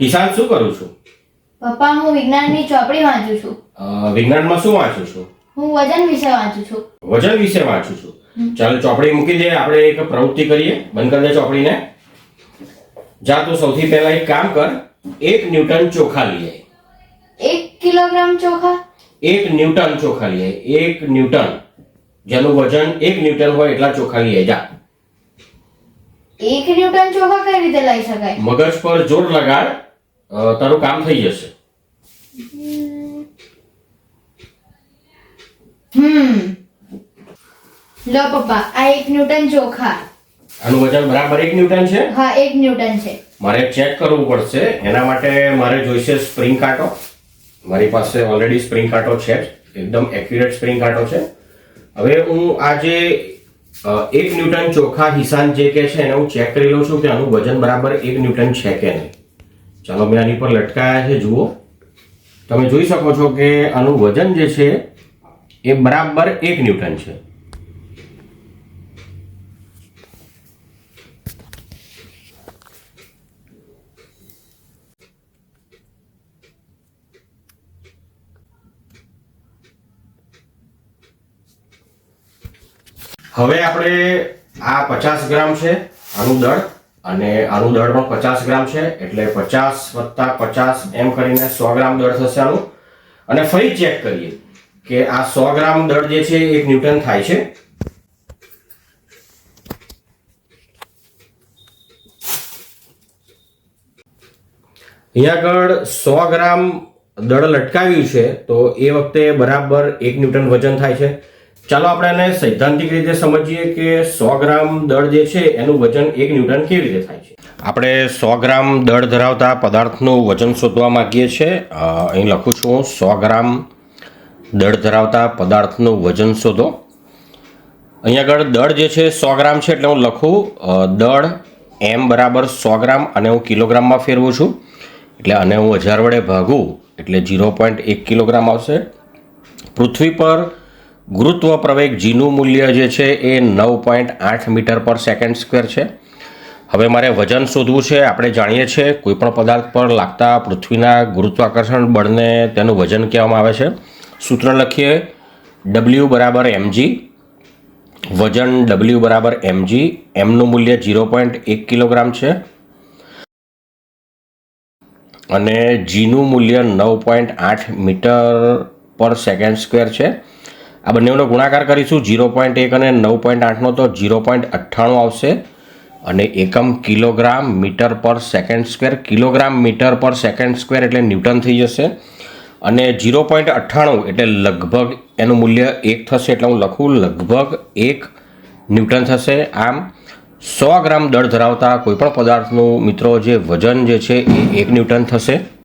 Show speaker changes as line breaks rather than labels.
ઈશાન શું કરું છું?
પપ્પા હું વિજ્ઞાનની ચોપડી વાંચું છું.
અ, વિજ્ઞાનમાં શું વાંચું છું?
હું વજન વિશે વાંચું છું.
વજન વિશે વાંચું છું. ચાલો ચોપડી મૂકી દે આપણે એક પ્રવૃત્તિ કરીએ. બંધ કરી દે ચોપડીને. જા તું સૌથી પહેલા એક કામ કર એક ન્યૂટન ચોખા લઈ આય.
એક કિલોગ્રામ ચોખા?
એક ન્યૂટન ચોખા લઈ આય. એક ન્યૂટન. જેનું વજન એક ન્યૂટન હોય એટલા ચોખા લઈ આય. જા.
એક ન્યૂટન ચોખા કઈ રીતે લઈ શકાય?
મગજ પર જોર લગાડ. તારું કામ થઈ જશે.
હમ. લો પપ્પા આ એક ન્યૂટન ચોખા.
આનું વજન બરાબર એક ન્યૂટન છે?
હા એક ન્યૂટન છે.
મારે ચેક કરવું પડશે. એના માટે મારે જોઈશે સ્પ્રિંગ કાંટો. મારી પાસે ઓલરેડી સ્પ્રિંગ કાંટો છે એકદમ એક્યુરેટ સ્પ્રિંગ કાંટો છે. હવે હું આ જે એક ન્યૂટન ચોખા હિસાન જે કે છે એને હું ચેક કરી લઉં છું કે આનું વજન બરાબર એક ન્યૂટન છે કે નહીં. ચાલો મેં આની પર લટકાયા છે, જુઓ. તમે જોઈ શકો છો કે આનું વજન જે છે, એ બરાબર એક ન્યૂટન છે. હવે આપણે આ પચાસ ગ્રામ છે, આનું દળ. અને આનું દળ પણ પચાસ ગ્રામ છે, એટલે પચાસ વત્તા પચાસ એમ કરીને સો ગ્રામ દળ થશે આનું. અને ફરી ચેક કરીએ કે આ સો ગ્રામ દળ જે છે એક ન્યૂટન થાય છે. અહીંયા આગળ સો ગ્રામ દળ લટકાવ્યું છે, તો એ વખતે બરાબર એક ન્યૂટન વજન થાય છે. ચાલો આપણે એને સૈદ્ધાંતિક રીતે સમજીએ કે સો ગ્રામ દળ જે છે, એનું વજન એક ન્યૂટન કેવી રીતે થાય છે? આપણે સો ગ્રામ દળ ધરાવતા પદાર્થનું વજન શોધવા માંગીએ છીએ. અહીં લખું છું સો ગ્રામ દળ ધરાવતા પદાર્થનું વજન શોધો. અહીંયા આગળ દળ જે છે, સો ગ્રામ છે એટલે હું લખું દળ એમ બરાબર સો ગ્રામ અને હું કિલોગ્રામમાં ફેરવું છું. એટલે આને હું હજાર વડે ભાગું એટલે ઝીરો પોઈન્ટ એક કિલોગ્રામ આવશે. પૃથ્વી પર ગુરુત્વ પ્રવેગ જીનું મૂલ્ય જે છે એ નવ પોઈન્ટ આઠ મીટર પર સેકન્ડ સ્ક્વેર છે. હવે મારે વજન શોધવું છે. આપણે જાણીએ છીએ કોઈપણ પદાર્થ પર લાગતા પૃથ્વીના ગુરુત્વાકર્ષણ બળને તેનું વજન કહેવામાં આવે છે. સૂત્ર લખીએ ડબલ્યુ બરાબર એમજી વજન ડબલ્યુ બરાબર એમજી એમનું મૂલ્ય ઝીરો પોઈન્ટ એક કિલોગ્રામ છે. અને જીનું મૂલ્ય નવ પોઈન્ટ આઠ મીટર પર સેકન્ડ સ્ક્વેર છે. આ બંનેનો ગુણાકાર કરીશું. ઝીરો પોઈન્ટ એક અને નવ પોઈન્ટ આઠનો તો ઝીરો પોઈન્ટ અઠ્ઠાણું આવશે. અને એકમ kilogram metre per second square, kilogram metre per second square એટલે ન્યૂટન થઈ જશે. અને ઝીરો પોઈન્ટ અઠ્ઠાણું એટલે લગભગ એનું મૂલ્ય એક થશે એટલે હું લખું, લગભગ એક ન્યૂટન થશે. આમ સો ગ્રામ દળ ધરાવતા કોઈપણ પદાર્થનું, મિત્રો, જે વજન જે છે એ એક ન્યૂટન થશે.